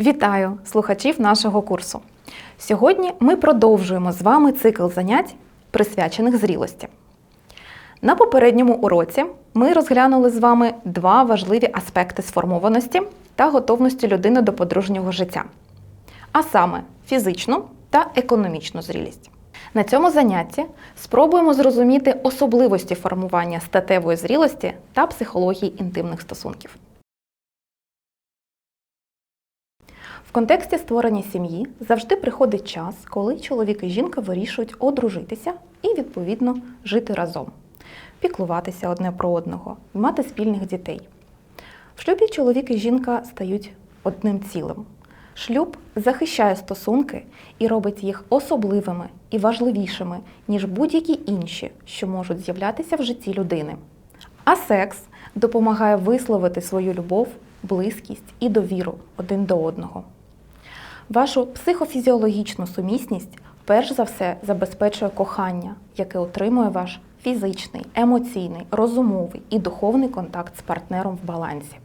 Вітаю слухачів нашого курсу. Сьогодні ми продовжуємо з вами цикл занять, присвячених зрілості. На попередньому уроці ми розглянули з вами два важливі аспекти сформованості та готовності людини до подружнього життя, а саме фізичну та економічну зрілість. На цьому занятті спробуємо зрозуміти особливості формування статевої зрілості та психології інтимних стосунків. В контексті створення сім'ї завжди приходить час, коли чоловік і жінка вирішують одружитися і, відповідно, жити разом, піклуватися одне про одного мати спільних дітей. В шлюбі чоловік і жінка стають одним цілим. Шлюб захищає стосунки і робить їх особливими і важливішими, ніж будь-які інші, що можуть з'являтися в житті людини. А секс допомагає висловити свою любов, близькість і довіру один до одного. Вашу психофізіологічну сумісність перш за все забезпечує кохання, яке отримує ваш фізичний, емоційний, розумовий і духовний контакт з партнером в балансі.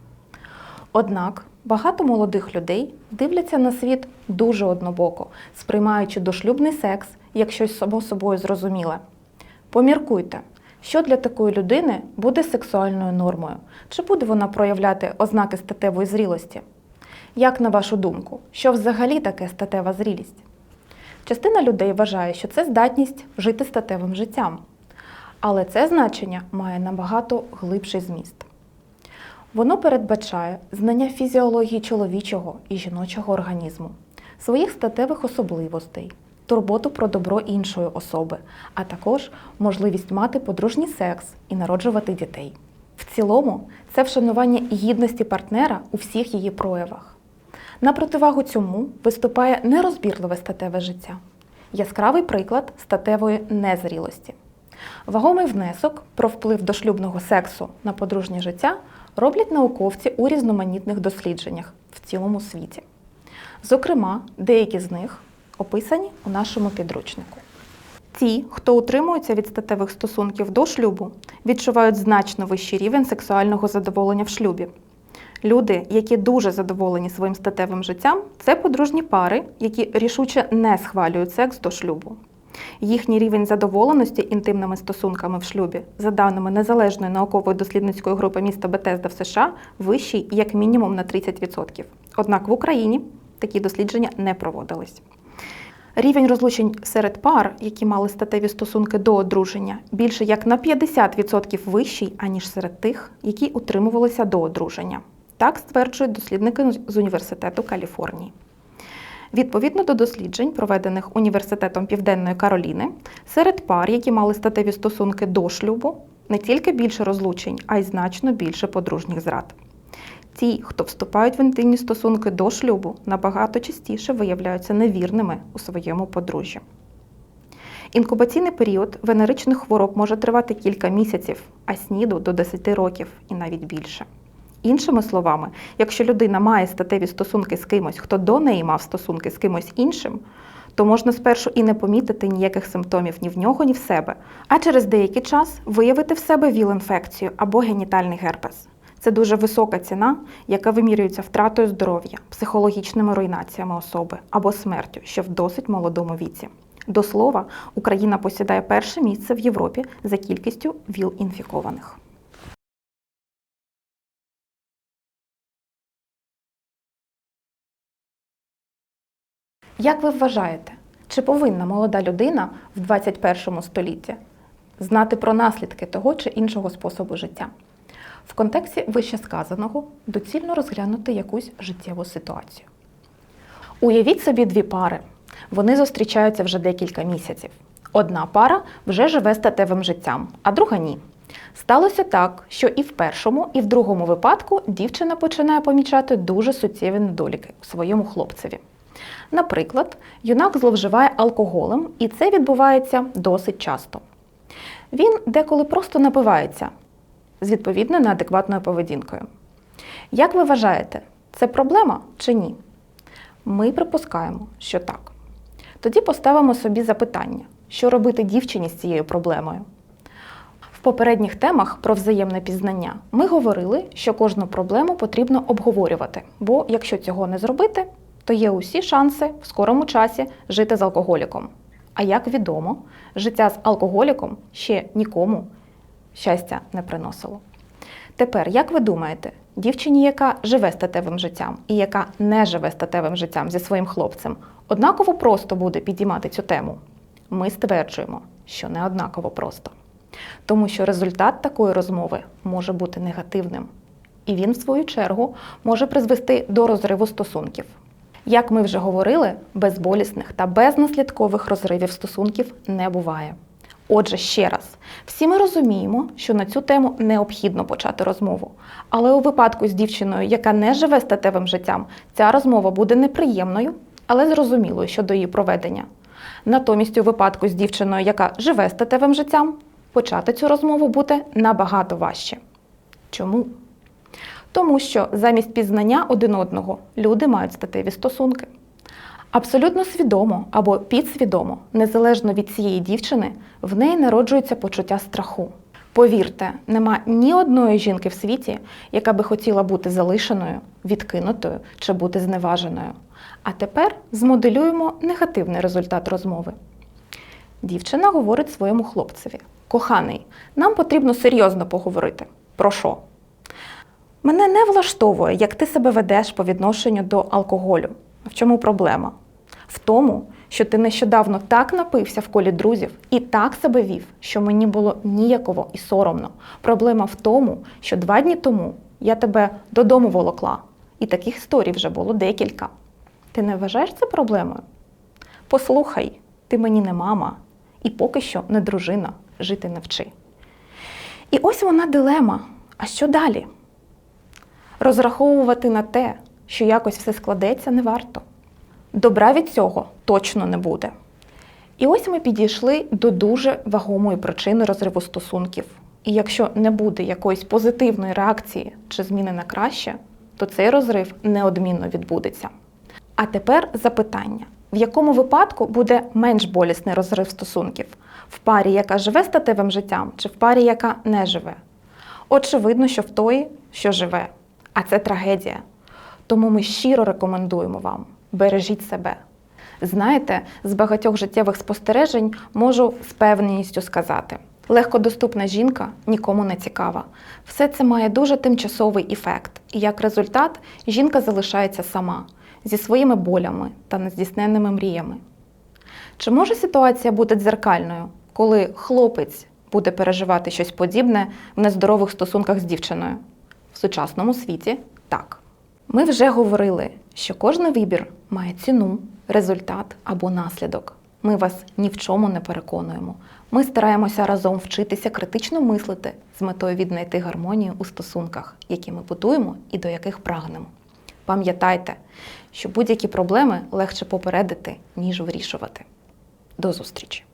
Однак багато молодих людей дивляться на світ дуже однобоко, сприймаючи дошлюбний секс як щось само собою зрозуміле. Поміркуйте, що для такої людини буде сексуальною нормою, чи буде вона проявляти ознаки статевої зрілості? Як на вашу думку, що взагалі таке статева зрілість? Частина людей вважає, що це здатність жити статевим життям. Але це значення має набагато глибший зміст. Воно передбачає знання фізіології чоловічого і жіночого організму, своїх статевих особливостей, турботу про добро іншої особи, а також можливість мати подружній секс і народжувати дітей. В цілому, це вшанування гідності партнера у всіх її проявах. На противагу цьому виступає нерозбірливе статеве життя, яскравий приклад статевої незрілості. Вагомий внесок про вплив дошлюбного сексу на подружнє життя роблять науковці у різноманітних дослідженнях в цілому світі. Зокрема, деякі з них описані у нашому підручнику. Ті, хто утримується від статевих стосунків до шлюбу, відчувають значно вищий рівень сексуального задоволення в шлюбі. Люди, які дуже задоволені своїм статевим життям, це подружні пари, які рішуче не схвалюють секс до шлюбу. Їхній рівень задоволеності інтимними стосунками в шлюбі, за даними незалежної наукової дослідницької групи міста Бетезда в США, вищий як мінімум на 30%. Однак в Україні такі дослідження не проводились. Рівень розлучень серед пар, які мали статеві стосунки до одруження, більше як на 50% вищий, аніж серед тих, які утримувалися до одруження. Так стверджують дослідники з Університету Каліфорнії. Відповідно до досліджень, проведених Університетом Південної Кароліни, серед пар, які мали статеві стосунки до шлюбу, не тільки більше розлучень, а й значно більше подружніх зрад. Ті, хто вступають в інтимні стосунки до шлюбу, набагато частіше виявляються невірними у своєму подружжі. Інкубаційний період венеричних хвороб може тривати кілька місяців, а сніду до 10 років і навіть більше. Іншими словами, якщо людина має статеві стосунки з кимось, хто до неї мав стосунки з кимось іншим, то можна спершу і не помітити ніяких симптомів ні в нього, ні в себе, а через деякий час виявити в себе віл-інфекцію або генітальний герпес. Це дуже висока ціна, яка вимірюється втратою здоров'я, психологічними руйнаціями особи або смертю ще в досить молодому віці. До слова, Україна посідає перше місце в Європі за кількістю ВІЛ-інфікованих. Як ви вважаєте, чи повинна молода людина в 21 столітті знати про наслідки того чи іншого способу життя? В контексті вище сказаного доцільно розглянути якусь життєву ситуацію. Уявіть собі дві пари. Вони зустрічаються вже декілька місяців. Одна пара вже живе статевим життям, а друга ні. Сталося так, що і в першому, і в другому випадку дівчина починає помічати дуже суттєві недоліки у своєму хлопцеві. Наприклад, юнак зловживає алкоголем, і це відбувається досить часто. Він деколи просто напивається з відповідно неадекватною поведінкою. Як ви вважаєте, це проблема чи ні? Ми припускаємо, що так. Тоді поставимо собі запитання, що робити дівчині з цією проблемою. В попередніх темах про взаємне пізнання ми говорили, що кожну проблему потрібно обговорювати, бо якщо цього не зробити, то є усі шанси в скорому часі жити з алкоголіком. А як відомо, життя з алкоголіком ще нікому щастя не приносило. Тепер, як ви думаєте, дівчині, яка живе статевим життям і яка не живе статевим життям зі своїм хлопцем, однаково просто буде підіймати цю тему? Ми стверджуємо, що не однаково просто. Тому що результат такої розмови може бути негативним. І він, в свою чергу, може призвести до розриву стосунків. Як ми вже говорили, безболісних та безнаслідкових розривів стосунків не буває. Отже, ще раз, всі ми розуміємо, що на цю тему необхідно почати розмову. Але у випадку з дівчиною, яка не живе статевим життям, ця розмова буде неприємною, але зрозумілою щодо її проведення. Натомість, у випадку з дівчиною, яка живе статевим життям, почати цю розмову буде набагато важче. Чому? Тому що замість пізнання один одного люди мають статеві стосунки. Абсолютно свідомо або підсвідомо, незалежно від цієї дівчини, в неї народжується почуття страху. Повірте, нема ні одної жінки в світі, яка би хотіла бути залишеною, відкинутою чи бути зневаженою. А тепер змоделюємо негативний результат розмови. Дівчина говорить своєму хлопцеві: Коханий, нам потрібно серйозно поговорити. Про що? Мене не влаштовує, як ти себе ведеш по відношенню до алкоголю. В чому проблема? В тому, що ти нещодавно так напився в колі друзів і так себе вів, що мені було ніяково і соромно. Проблема в тому, що два дні тому я тебе додому волокла, і таких історій вже було декілька. Ти не вважаєш це проблемою? Послухай, ти мені не мама, і поки що не дружина, жити не вчи. І ось вона дилема. А що далі? Розраховувати на те, що якось все складеться, не варто. Добра від цього точно не буде. І ось ми підійшли до дуже вагомої причини розриву стосунків. І якщо не буде якоїсь позитивної реакції чи зміни на краще, то цей розрив неодмінно відбудеться. А тепер запитання: в якому випадку буде менш болісний розрив стосунків? В парі, яка живе статевим життям, чи в парі, яка не живе? Очевидно, що в тої, що живе. А це трагедія. Тому ми щиро рекомендуємо вам бережіть себе. Знаєте, з багатьох життєвих спостережень можу з певністю сказати: легкодоступна жінка нікому не цікава. Все це має дуже тимчасовий ефект, і як результат жінка залишається сама зі своїми болями та нездійсненними мріями. Чи може ситуація бути дзеркальною, коли хлопець буде переживати щось подібне в нездорових стосунках з дівчиною? Сучасному світі так. Ми вже говорили, що кожен вибір має ціну, результат або наслідок. Ми вас ні в чому не переконуємо. Ми стараємося разом вчитися критично мислити з метою віднайти гармонію у стосунках, які ми будуємо і до яких прагнемо. Пам'ятайте, що будь-які проблеми легше попередити, ніж вирішувати. До зустрічі!